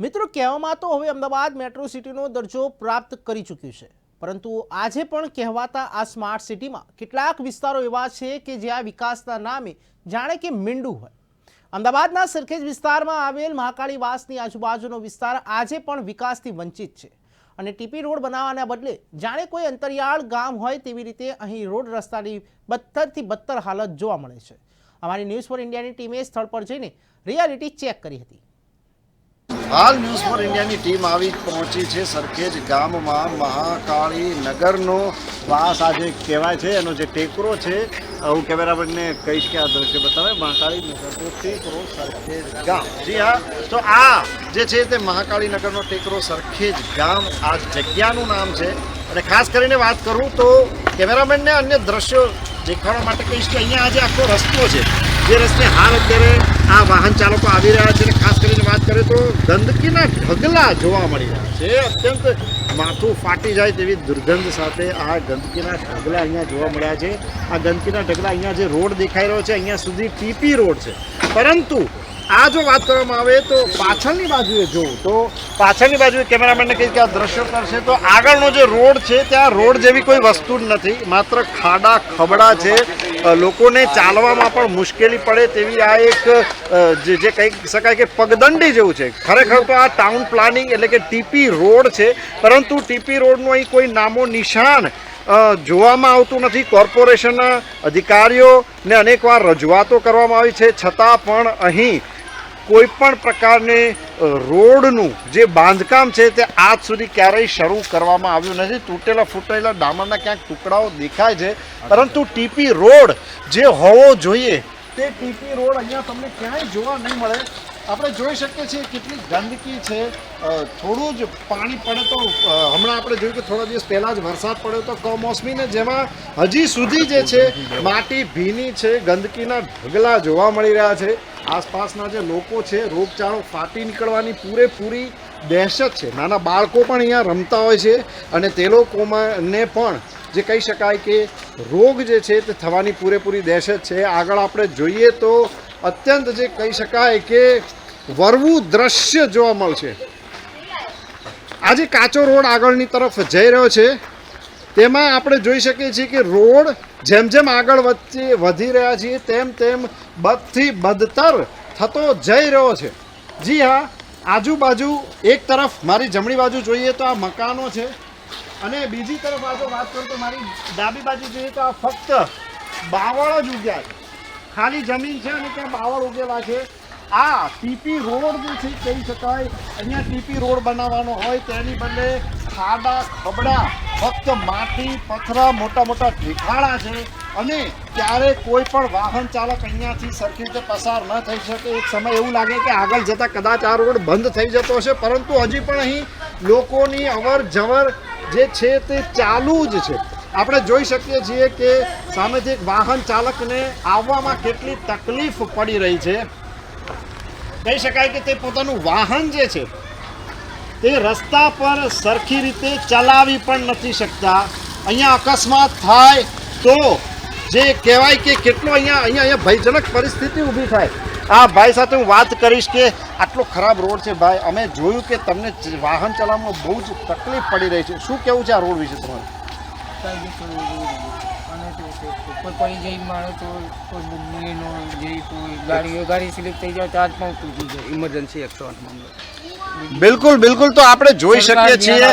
મિત્રો, કહેવામાં તો હવે અમદાવાદ મેટ્રો સિટીનો દરજ્જો પ્રાપ્ત કરી ચૂક્યું છે. પરંતુ આજે પણ કહેવાતા આ સ્માર્ટ સિટીમાં કેટલાક વિસ્તારો એવા છે કે જ્યાં વિકાસના નામે જાણે કે મીંડું હોય. અમદાવાદના સરખેજ વિસ્તારમાં આવેલ મહાકાળી વાસની આજુબાજુનો વિસ્તાર આજે પણ વિકાસથી વંચિત છે. અને ટીપી રોડ બનાવવાના બદલે જાણે કોઈ અંતરિયાળ ગામ હોય તેવી રીતે અહીં રોડ રસ્તાની બદતરથી બદતર હાલત જોવા મળે છે. અમારી ન્યૂઝ ફોર ઇન્ડિયાની ટીમે સ્થળ પર જઈને રિયાલિટી ચેક કરી હતી. હાલ ન્યૂઝ ફોર ઇન્ડિયાની ટીમ આવી પહોંચી છે સરખેજ ગામમાં. મહાકાળી નગરનો વાસ આજે કહેવાય છે. એનો જે ટેકરો છે હું કેમેરામેનને કહીશ કે આ દ્રશ્ય બતાવે. મહાકાળી નગરનો ટેકરો સરખેજ ગામ. જી હા, તો આ જે છે તે મહાકાળી નગરનો ટેકરો સરખેજ ગામ આ જગ્યાનું નામ છે. અને ખાસ કરીને વાત કરું તો કેમેરામેનને અન્ય દ્રશ્યો દેખાડવા માટે કહીશ કે અહીંયા આજે આખો રસ્તો છે. જે રસ્તે હાલ અત્યારે આ વાહન ચાલકો આવી રહ્યા છે અને ખાસ કરીને વાત કરીએ તો ગંદકીના ઢગલા જોવા મળી રહ્યા છે. અત્યંત માથું ફાટી જાય તેવી દુર્ગંધ સાથે આ ગંદકીના ઢગલા અહીંયા જોવા મળ્યા છે. આ ગંદકીના ઢગલા અહીંયા જે રોડ દેખાઈ રહ્યો છે, અહીંયા સુધી ટીપી રોડ છે. પરંતુ આ જો વાત કરવામાં આવે તો પાછળની બાજુએ જોઉં તો પાછળની બાજુએ કેમેરામેનને કહી કે આ દ્રશ્યો કરશે તો આગળનો જે રોડ છે, ત્યાં રોડ જેવી કોઈ વસ્તુ જ નથી. માત્ર ખાડા, ખબડા છે. લોકોને ચાલવામાં પણ મુશ્કેલી પડે તેવી આ એક જે કહી શકાય કે પગદંડી જેવું છે. ખરેખર તો આ ટાઉન પ્લાનિંગ એટલે કે ટીપી રોડ છે, પરંતુ ટીપી રોડનું અહીં કોઈ નામો નિશાન જોવામાં આવતું નથી. કોર્પોરેશનના અધિકારીઓને અનેકવાર રજૂઆતો કરવામાં આવી છે. છતાં પણ અહીં કોઈ પણ પ્રકારની રોડનું જે બાંધકામ છે તે આજ સુધી ક્યારેય શરૂ કરવામાં આવ્યું નથી. તૂટેલા ફૂટેલા ડામરના ક્યાંક ટુકડાઓ દેખાય છે. પરંતુ ટીપી રોડ જે હોવો જોઈએ, તે ટીપી રોડ અહીંયા તમને ક્યાંય જોવા નહીં મળે. આપણે જોઈ શકીએ છીએ કેટલી ગંદકી છે. થોડું જ પાણી પડે તો હમણાં આપણે જોયું કે થોડા દિવસ પહેલાં જ વરસાદ પડ્યો તો કમોસમીને જેમાં હજી સુધી જે છે, માટી ભીની છે, ગંદકીના ઢગલા જોવા મળી રહ્યા છે. આસપાસના જે લોકો છે, રોગચાળો ફાટી નીકળવાની પૂરેપૂરી દહેશત છે. નાના બાળકો પણ અહીંયા રમતા હોય છે અને તે લોકોમાંને પણ જે કહી શકાય કે રોગ જે છે તે થવાની પૂરેપૂરી દહેશત છે. આગળ આપણે જોઈએ તો અત્યંત જે કહી શકાય કે વરવું દ્રશ્ય જોવા મળશે. આજે કાચો રોડ આગળની તરફ જઈ રહ્યો છે. તેમાં આપણે જોઈ શકીએ છીએ કે રોડ જેમ જેમ આગળ વચ્ચે વધી રહ્યા છીએ, તેમ તેમ બદથી બદતર થતો જઈ રહ્યો છે. જી હા, આજુબાજુ એક તરફ મારી જમણી બાજુ જોઈએ તો આ મકાનો છે અને બીજી તરફ આ વાત કરું તો મારી ડાબી બાજુ જોઈએ તો આ ફક્ત બાવળ જ ઉગ્યા છે. ખાલી જમીન છે અને ત્યાં બાવળ ઉગેલા છે. આ ટીપી રોડ જે છે કહી શકાય. અહીંયા ટીપી રોડ બનાવવાનો હોય તેની બદલે ખાડા, ખબડા, ફક્ત માટી, પથરા, મોટા મોટા ઢેખાડા છે. અને ત્યારે કોઈ પણ વાહન ચાલક અહીંયાથી સરખી રીતે પસાર ન થઈ શકે. એક સમય એવું લાગે કે આગળ જતાં કદાચ આ રોડ બંધ થઈ જતો હશે. પરંતુ હજી પણ અહીં લોકોની અવર જવર જે છે તે ચાલુ જ છે. આપણે જોઈ શકીએ છીએ કે સામેથી એક વાહન ચાલકને આવવામાં કેટલી તકલીફ પડી રહી છે. કહી શકાય કે તે પોતાનું વાહન જે છે, તે રસ્તા પર સરખી રીતે ચલાવી પણ નથી શકતા. અહીંયા અકસ્માત થાય તો જે કહેવાય કે કેટલો અહીંયા અહીંયા અહીંયા ભયજનક પરિસ્થિતિ ઊભી થાય. આ ભાઈ સાથે હું વાત કરીશ કે આટલો ખરાબ રોડ છે ભાઈ. અમે જોયું કે તમને વાહન ચલાવવામાં બહુ જ તકલીફ પડી રહી છે. શું કેવું છે આ રોડ વિશે તમારું કાયદેસર અને તો તે ઉપર પડી જઈ મારે તો કોઈ બુદ્ધિ નો જઈ કોઈ ગાડીઓ ગાડી સ્લીપ થઈ જાય તો આજ પણ તૂટી જાય ઇમરજન્સી એકસો આઠ મામલો બિલકુલ બિલકુલ. તો આપણે જોઈ શકીએ છીએ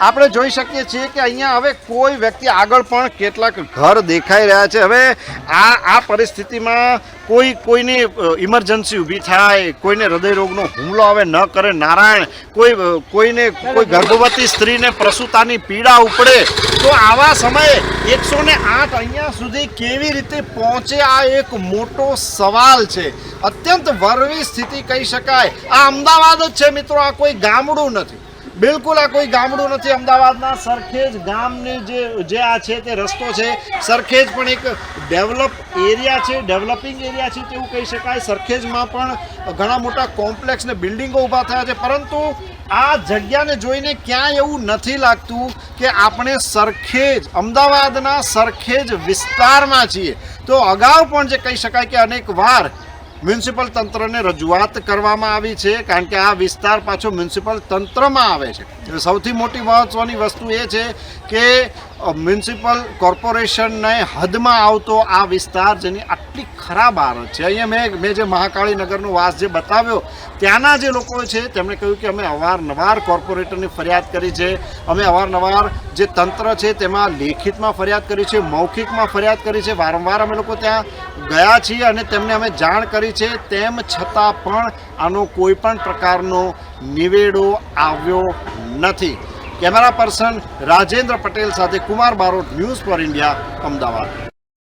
આપણે જોઈ શકીએ છીએ કે અહીંયા હવે કોઈ વ્યક્તિ આગળ પણ કેટલાક ઘર દેખાઈ રહ્યા છે. હવે આ આ પરિસ્થિતિમાં કોઈ કોઈની ઇમરજન્સી ઊભી થાય, કોઈને હૃદય રોગનો હુમલો આવે ન કરે નારાયણ, કોઈ કોઈને, કોઈ ગર્ભવતી સ્ત્રીને પ્રસૂતાની પીડા ઉપડે, તો આવા સમયે એકસો ને આઠ અહીંયા સુધી કેવી રીતે પહોંચે આ એક મોટો સવાલ છે. અત્યંત વરવી સ્થિતિ કહી શકાય. આ અમદાવાદ જ છે મિત્રો, આ કોઈ ગામડું નથી. બિલકુલ આ કોઈ ગામડું નથી. અમદાવાદના સરખેજ ગામની જે જે આ છે તે રસ્તો છે. સરખેજ પણ એક ડેવલપ એરિયા છે, ડેવલપિંગ એરિયા છે તેવું કહી શકાય. સરખેજમાં પણ ઘણા મોટા કોમ્પ્લેક્સ ને બિલ્ડિંગો ઊભા થયા છે. પરંતુ આ જગ્યાને જોઈને ક્યાંય એવું નથી લાગતું કે આપણે સરખેજ, અમદાવાદના સરખેજ વિસ્તારમાં છીએ. તો અગાઉ પણ જે કહી શકાય કે અનેક વાર મ્યુનિસિપલ તંત્રને રજૂઆત કરવામાં આવી છે, કારણ કે આ વિસ્તાર પાછો મ્યુનિસિપલ તંત્રમાં આવે છે. એટલે સૌથી મોટી મહત્ત્વની વસ્તુ એ છે કે મ્યુનિસિપલ કોર્પોરેશનને હદમાં આવતો આ વિસ્તાર જેની ખરાબ આરોપ છે. અહીંયા મેં મેં જે મહાકાળી નગરનો વાસ જે બતાવ્યો, ત્યાંના જે લોકો છે, તેમણે કહ્યું કે અમે અવારનવાર કોર્પોરેટરની ફરિયાદ કરી છે. અમે અવારનવાર જે તંત્ર છે, તેમાં લેખિતમાં ફરિયાદ કરી છે, મૌખિકમાં ફરિયાદ કરી છે. વારંવાર અમે લોકો ત્યાં ગયા છીએ અને તેમને અમે જાણ કરી છે. તેમ છતાં પણ આનો કોઈ પણ પ્રકારનો નિવેડો આવ્યો નથી. કેમેરા પર્સન રાજેન્દ્ર પટેલ સાથે Kumar Barot, news for India, Ahmedabad.